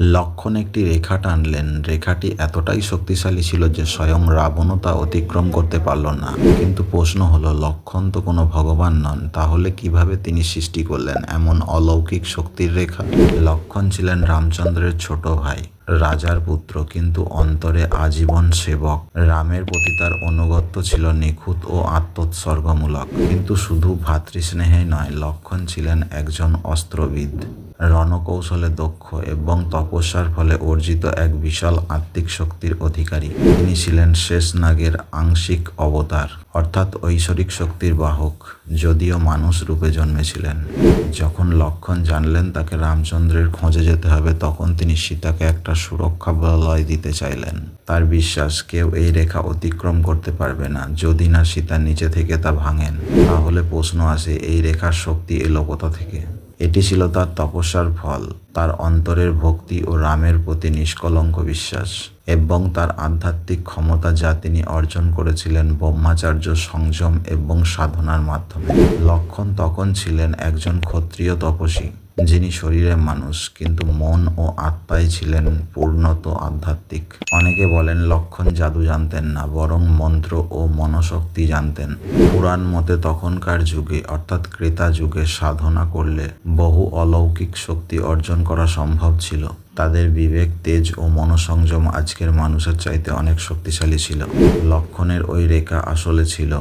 লক্ষণ একটি রেখা টানলেন। রেখাটি এতটাই শক্তিশালী ছিল যে স্বয়ং রাবণও তা অতিক্রম করতে পারল না। কিন্তু প্রশ্ন হলো, লক্ষণ তো কোনো ভগবান নন, তাহলে কীভাবে তিনি সৃষ্টি করলেন এমন অলৌকিক শক্তির রেখা? লক্ষণ ছিলেন রামচন্দ্রের ছোট ভাই, রাজার পুত্র, কিন্তু অন্তরে আজীবন সেবক। রামের প্রতি তার অনুগত্য ছিল নিখুঁত ও আত্মোৎসর্গমূলক। কিন্তু শুধু ভ্রাতৃস্নেহেই নয়, লক্ষণ ছিলেন একজন অস্ত্রবিদ। রণকৌশলে দক্ষ এবং তপস্যার ফলে অর্জিত এক বিশাল আত্মিক শক্তির অধিকারী। তিনি ছিলেন শেষ নাগের আংশিক অবতার, অর্থাৎ ঐশ্বরিক শক্তির বাহক, যদিও মানুষ রূপে জন্মেছিলেন। যখন লক্ষণ জানলেন তাকে রামচন্দ্রের খোঁজে যেতে হবে, তখন তিনি সীতাকে একটা সুরক্ষা বলয় দিতে চাইলেন। তার বিশ্বাস, কেউ এই রেখা অতিক্রম করতে পারবে না, যদি না সীতা নিচে থেকে তা ভাঙেন। তাহলে প্রশ্ন আসে, এই রেখার শক্তি এলো কোথা থেকে? এটি ছিল তার তপস্যার ফল, তার অন্তরের ভক্তি ও রামের প্রতি নিষ্কলঙ্ক বিশ্বাস এবং তার আধ্যাত্মিক ক্ষমতা যা তিনি অর্জন করেছিলেন ব্রহ্মাচার্য সংযম এবং সাধনার মাধ্যমে। লক্ষণ তখন ছিলেন একজন ক্ষত্রিয় তপস্বী। যিনি শরীরে মানুষ, কিন্তু মন ও আত্মায় ছিলেন পূর্ণত আধ্যাত্মিক। অনেকে বলেন লক্ষণ জাদু জানতেন না, বরং মন্ত্র ও মনশক্তি জানতেন। পুরাণ মতে তখনকার যুগে, অর্থাৎ ক্রেতা যুগে, সাধনা করলে বহু অলৌকিক শক্তি অর্জন করা সম্ভব ছিল। তাদের বিবেক, তেজ ও মনসংযম আজকের মানুষের চাইতে অনেক শক্তিশালী ছিল। লক্ষণের ওই রেখা আসলে ছিল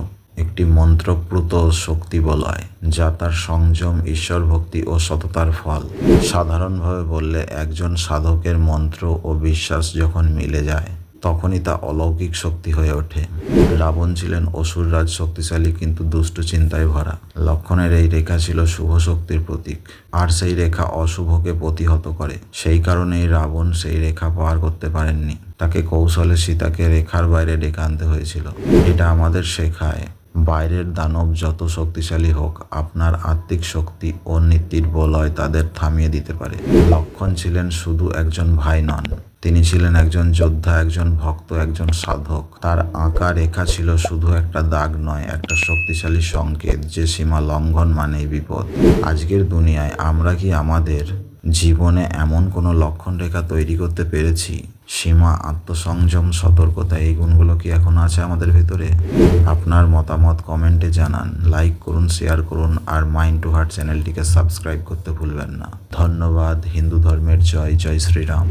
একটি মন্ত্রপ্লুত শক্তি বলয়, যা তার সংযম ঈশ্বর ভক্তি ও সততার ফল। সাধারণভাবে বললে একজন সাধকের মন্ত্র ও বিশ্বাস যখন মিলে যায়, তখনই তা অলৌকিক শক্তি হয়ে ওঠে। রাবণ ছিলেন অসুররাজ শক্তিশালী কিন্তু দুষ্ট চিন্তায় ভরা। লক্ষণের এই রেখা ছিল শুভ শক্তির প্রতীক, আর সেই রেখা অশুভকে প্রতিহত করে। সেই কারণেই রাবণ সেই রেখা পার করতে পারেননি। তাকে কৌশলে সীতাকে রেখার বাইরে ডেকে আনতে হয়েছিল। এটা আমাদের শেখায়। বাইরের দানব যত শক্তিশালী হোক, আপনার আত্মিক শক্তি ও নীতির বলয় তাদের থামিয়ে দিতে পারে। লক্ষণ ছিলেন শুধু একজন ভাই নন, তিনি ছিলেন একজন যোদ্ধা, একজন ভক্ত, একজন সাধক। তার আঁকা রেখা ছিল শুধু একটা দাগ নয়, একটা শক্তিশালী সংকেত যে সীমা লঙ্ঘন মানেই বিপদ। আজকের দুনিয়ায় আমরা কি আমাদের জীবনে এমন কোনো লক্ষণ রেখা তৈরি করতে পেরেছি? সীমা, আত্মসংযম, সতর্কতা, এই গুণগুলো কি এখন আছে আমাদের ভেতরে? আপনার মতামত কমেন্টে জানান, লাইক করুন, শেয়ার করুন, আর মাইন্ড টু হার্ট চ্যানেলটিকে সাবস্ক্রাইব করতে ভুলবেন না। ধন্যবাদ, হিন্দু ধর্মের জয় জয় শ্রীরাম।